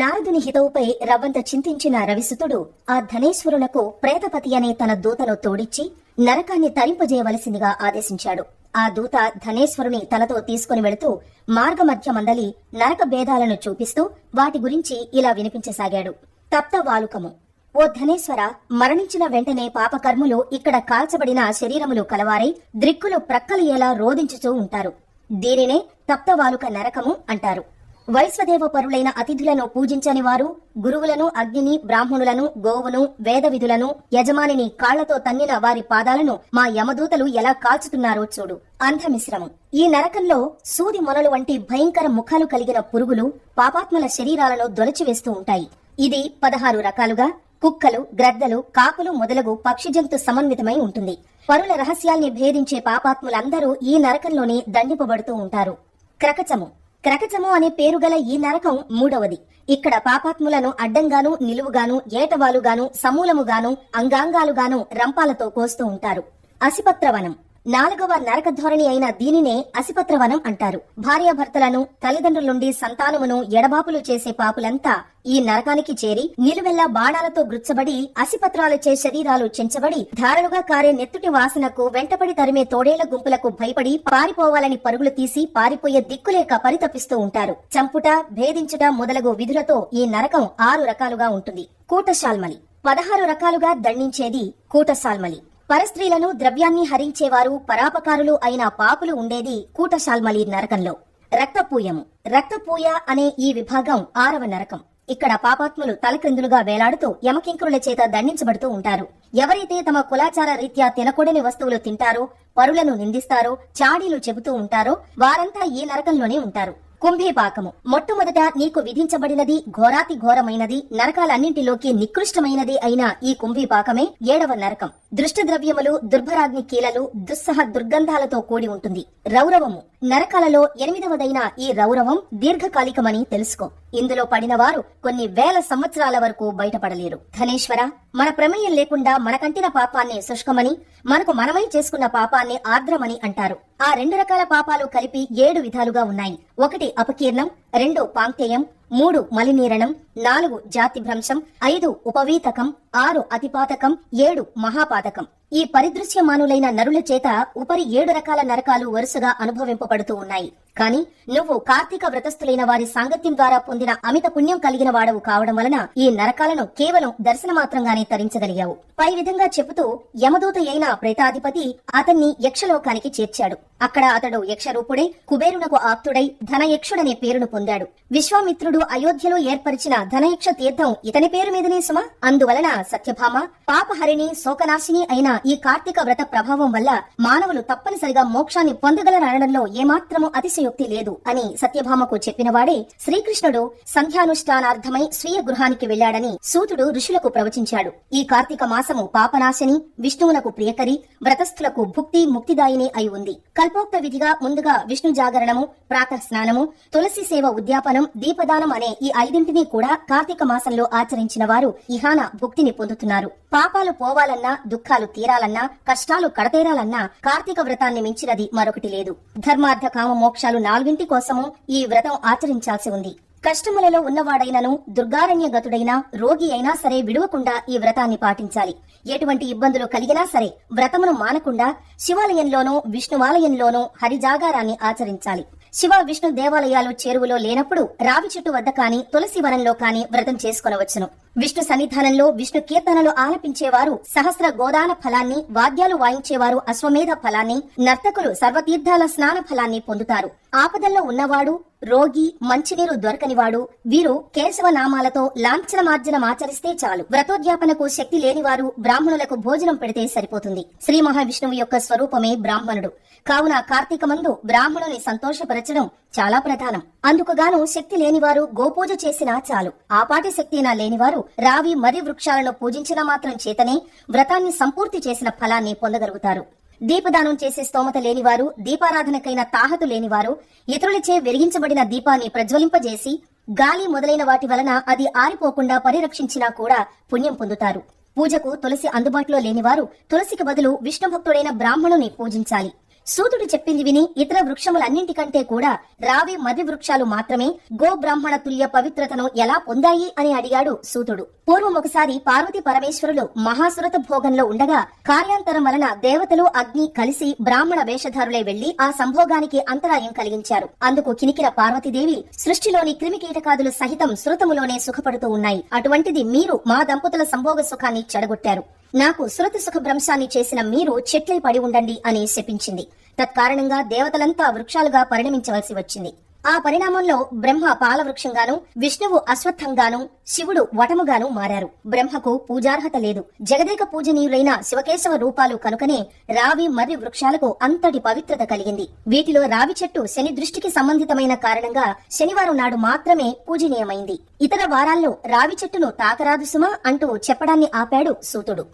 నారదుని హితవుపై రవ్వంత చింతించిన రవిసుతుడు ఆ ధనేశ్వరునకు ప్రేతపతి అనే తన దూతను తోడిచ్చి నరకాన్ని తరింపజేయవలసిందిగా ఆదేశించాడు. ఆ దూత ధనేశ్వరుని తనతో తీసుకుని వెళుతూ మార్గమధ్య మందలి నరక భేదాలను చూపిస్తూ వాటి గురించి ఇలా వినిపించసాగాడు. తప్త వాలుకము. ఓ ధనేశ్వర మరణించిన వెంటనే పాపకర్ములు ఇక్కడ కాల్చబడిన శరీరములు కలవారై ద్రిక్కులు ప్రక్కలయ్యేలా రోధించుతూ ఉంటారు. దీనినే తప్తవాలుక నరకము అంటారు. వైశ్వదేవ పరులైన అతిథులను పూజించని వారు గురువులను అగ్నిని బ్రాహ్మణులను గోవును వేద విధులను యజమానిని కాళ్ళతో తన్నిన వారి పాదాలను మా యమదూతలు ఎలా కాల్చుతున్నారో చూడు. అంధమిశ్రమం. ఈ నరకంలో సూది మొనలు వంటి భయంకర ముఖాలు కలిగిన పురుగులు పాపాత్మల శరీరాలను దొలచివేస్తూ ఉంటాయి. ఇది పదహారు రకాలుగా కుక్కలు గ్రద్దలు కాకులు మొదలగు పక్షి జంతు సమన్వితమై ఉంటుంది. పరుల రహస్యాల్ని భేదించే పాపాత్ములందరూ ఈ నరకంలోనే దండిపబడుతూ ఉంటారు. క్రకచము. క్రకచము అనే పేరుగల ఈ నరకం మూడవది. ఇక్కడ పాపాత్ములను అడ్డంగాను నిలువుగాను ఏటవాలుగాను సమూలముగాను అంగాంగాలుగాను రంపాలతో కోస్తూ ఉంటారు. అసిపత్రవనం. నాలుగవ నరక ధోరణి అయిన దీనినే అసిపత్రవనం అంటారు. భార్యాభర్తలను తల్లిదండ్రుల నుండి సంతానమును ఎడబాపులు చేసే పాపులంతా ఈ నరకానికి చేరి నిలువెల్లా బాణాలతో గుచ్చబడి అసిపత్రాలచే శరీరాలు చెంచబడి ధారలుగా కారే నెత్తుటి వాసనకు వెంటపడి తరిమే తోడేళ్ళ గుంపులకు భయపడి పారిపోవాలని పరుగులు తీసి పారిపోయే దిక్కులేక పరితపిస్తూ ఉంటారు. చంపుట భేదించుట మొదలగు విధులతో ఈ నరకం ఆరు రకాలుగా ఉంటుంది. కూటశాల్మలి. పదహారు రకాలుగా దండించేది కూటశాల్మలి. పరస్త్రీలను ద్రవ్యాన్ని హరించేవారు పరాపకారులు అయిన పాపులు ఉండేది కూటశాల్మలి నరకంలో. రక్తపూయము. రక్తపూయ అనే ఈ విభాగం ఆరవ నరకం. ఇక్కడ పాపాత్ములు తలక్రిందులుగా వేలాడుతూ యమకింకురుల చేత దండించబడుతూ ఉంటారు. ఎవరైతే తమ కులాచార రీత్యా తినకూడని వస్తువులు తింటారో పరులను నిందిస్తారో చాడీలు చెబుతూ ఉంటారో వారంతా ఈ నరకంలోనే ఉంటారు. కుంభీపాకము. మొట్టమొదట నీకు విధించబడినది ఘోరాతి ఘోరమైనది నరకాలన్నింటిలోకి నికృష్టమైనది అయిన ఈ కుంభీపాకమే ఏడవ నరకం. దృష్ట ద్రవ్యములు దుర్భరాగ్ని కీలలు దుస్సహ దుర్గంధాలతో కూడి ఉంటుంది. రౌరవము. నరకాలలో ఎనిమిదవదైన ఈ రౌరవం దీర్ఘకాలికమని తెలుసుకో. ఇందులో పడిన వారు కొన్ని వేల సంవత్సరాల వరకు బయటపడలేరు. ధనేశ్వర మన ప్రమేయం లేకుండా మనకంటిన పాపాన్ని శుష్కమని మనకు మనమై చేసుకున్న పాపాన్ని ఆర్ద్రమని అంటారు. ఆ రెండు రకాల పాపాలు కలిపి ఏడు విధాలుగా ఉన్నాయి. ఒకటి అపకీర్ణం రెండు పాంక్తేయం మూడు మలినీరణం నాలుగు జాతి భ్రంశం ఐదు ఉపవీతకం ఆరు అతిపాతకం ఏడు మహాపాతకం. ఈ పరిదృశ్యమానులైన నరుల చేత ఉపరి ఏడు రకాల నరకాలు వరుసగా అనుభవింపబడుతూ ఉన్నాయి. కాని నువ్వు కార్తీక వ్రతస్థులైన వారి సాంగత్యం ద్వారా పొందిన అమిత పుణ్యం కలిగిన వాడవు కావడం వలన ఈ నరకాలను కేవలం దర్శన మాత్రంగానే తరించగలిగావు. పై విధంగా చెబుతూ యమదూత అయిన ప్రేతాధిపతి అతన్ని యక్షలోకానికి చేర్చాడు. అక్కడ అతడు యక్షరూపుడై కుబేరునకు ఆప్తుడై ధనయక్షుడనే పేరును పొందాడు. విశ్వామిత్రుడు అయోధ్యలో ఏర్పరిచిన ధనయక్ష తీర్థం ఇతని పేరు మీదనే సుమ? అందువలన సత్యభామ పాపహరిణి శోకనాశిని అయిన ఈ కార్తీక వ్రత ప్రభావం వల్ల మానవులు తప్పనిసరిగా మోక్షాన్ని పొందగలరనడంలో ఏమాత్రము అతిశయోక్తి లేదు అని సత్యభామకు చెప్పినవాడే శ్రీకృష్ణుడు సంధ్యానుష్ఠానార్థమై స్వీయ గృహానికి వెళ్ళాడని సూతుడు ఋషులకు ప్రవచించాడు. ఈ కార్తీక మాసము పాపనాశని విష్ణువునకు ప్రియకరి వ్రతస్థులకు భుక్తి ముక్తిదాయిని అయి ఉంది. కల్పోక్త విధిగా ముందుగా విష్ణు జాగరణము ప్రాతః స్నానము తులసి సేవ ఉద్యాపనం దీపదానం అనే ఈ ఐదింటినీ కూడా కార్తీక మాసంలో ఆచరించిన వారు ఇహాన భుక్తిని పొందుతున్నారు. పాపాలు పోవాలన్నా దుఃఖాలు తీరాలన్నా కష్టాలు కడతేరాలన్నా కార్తీక వ్రతాన్ని మించినది మరొకటి లేదు. ధర్మార్థ కామ మోక్షాలు నాలుగింటి కోసము ఈ వ్రతం ఆచరించాల్సి ఉంది. కష్టములలో ఉన్నవాడైనను దుర్గారణ్య గతుడైనా రోగి అయినా సరే విడవకుండా ఈ వ్రతాన్ని పాటించాలి. ఎటువంటి ఇబ్బందులు కలిగినా సరే వ్రతమును మానకుండా శివాలయంలోనూ విష్ణువాలయంలోనూ హరిజాగారాన్ని ఆచరించాలి. శివ విష్ణు దేవాలయాలు చేరువలో లేనప్పుడు రావి చెట్టు వద్ద కాని తులసి వనంలో కాని వ్రతం చేసుకొనవచ్చును. విష్ణు సన్నిధానంలో విష్ణు కీర్తనలు ఆలపించేవారు సహస్ర గోదాన ఫలాన్ని వాద్యాలు వాయించేవారు అశ్వమేధ ఫలాన్ని నర్తకులు సర్వతీర్థాల స్నాన ఫలాన్ని పొందుతారు. ఆపదల్లో ఉన్నవాడు రోగి మంచినీరు దొరకనివాడు వీరు కేశవ నామాలతో లాంఛనమార్జనం ఆచరిస్తే చాలు. వ్రతోద్యాపనకు శక్తి లేనివారు బ్రాహ్మణులకు భోజనం పెడితే సరిపోతుంది. శ్రీ మహావిష్ణువు యొక్క స్వరూపమే బ్రాహ్మణుడు. కావున కార్తీక మందు బ్రాహ్మణుని సంతోషపరచడం చాలా ప్రధానం. అందుకుగాను శక్తి లేనివారు గోపూజ చేసినా చాలు. ఆపాటి శక్తినా లేనివారు రావి మరి వృక్షాలను పూజించిన మాత్రం చేతనే వ్రతాన్ని సంపూర్తి చేసిన ఫలాన్ని పొందగలుగుతారు. దీపదానం చేసే స్తోమత లేనివారు దీపారాధనకైన తాహతు లేనివారు ఇతరులచే వెలిగించబడిన దీపాన్ని ప్రజ్వలింపజేసి గాలి మొదలైన వాటి వలన అది ఆరిపోకుండా పరిరక్షించినా కూడా పుణ్యం పొందుతారు. పూజకు తులసి అందుబాటులో లేనివారు తులసికి బదులు విష్ణు భక్తుడైన బ్రాహ్మణుని పూజించాలి. సూతుడు చెప్పింది విని ఇతర వృక్షములన్నింటికంటే కూడా రావి మది వృక్షాలు మాత్రమే గో బ్రాహ్మణ తుల్య పవిత్రతను ఎలా పొందాయి అని అడిగాడు సూతుడు. పూర్వం ఒకసారి పార్వతి పరమేశ్వరులు మహాసురత భోగంలో ఉండగా కార్యాంతరం వలన దేవతలు అగ్ని కలిసి బ్రాహ్మణ వేషధారులై వెళ్ళి ఆ సంభోగానికి అంతరాయం కలిగించారు. అందుకు కినికిన పార్వతీదేవి సృష్టిలోని క్రిమికీటకాదులు సహితం శృతములోనే సుఖపడుతూ ఉన్నాయి. అటువంటిది మీరు మా దంపతుల సంభోగ సుఖాన్ని చెడగొట్టారు. నాకు సురత సుఖ భ్రంశాన్ని చేసిన మీరు చెట్లై పడి ఉండండి అని శపించింది. తత్కారణంగా దేవతలంతా వృక్షాలుగా పరిణమించవలసి వచ్చింది. ఆ పరిణామంలో బ్రహ్మ పాలవృక్షంగాను విష్ణువు అశ్వత్థంగాను శివుడు వటముగాను మారారు. బ్రహ్మకు పూజార్హత లేదు. జగదేక పూజనీయులైన శివకేశవ రూపాలు కనుకనే రావి మర్రి వృక్షాలకు అంతటి పవిత్రత కలిగింది. వీటిలో రావి చెట్టు శని దృష్టికి సంబంధితమైన కారణంగా శనివారం నాడు మాత్రమే పూజనీయమైంది. ఇతర వారాల్లో రావి చెట్టును తాకరాదు సుమా అంటూ చెప్పడాన్ని ఆపాడు సూతుడు.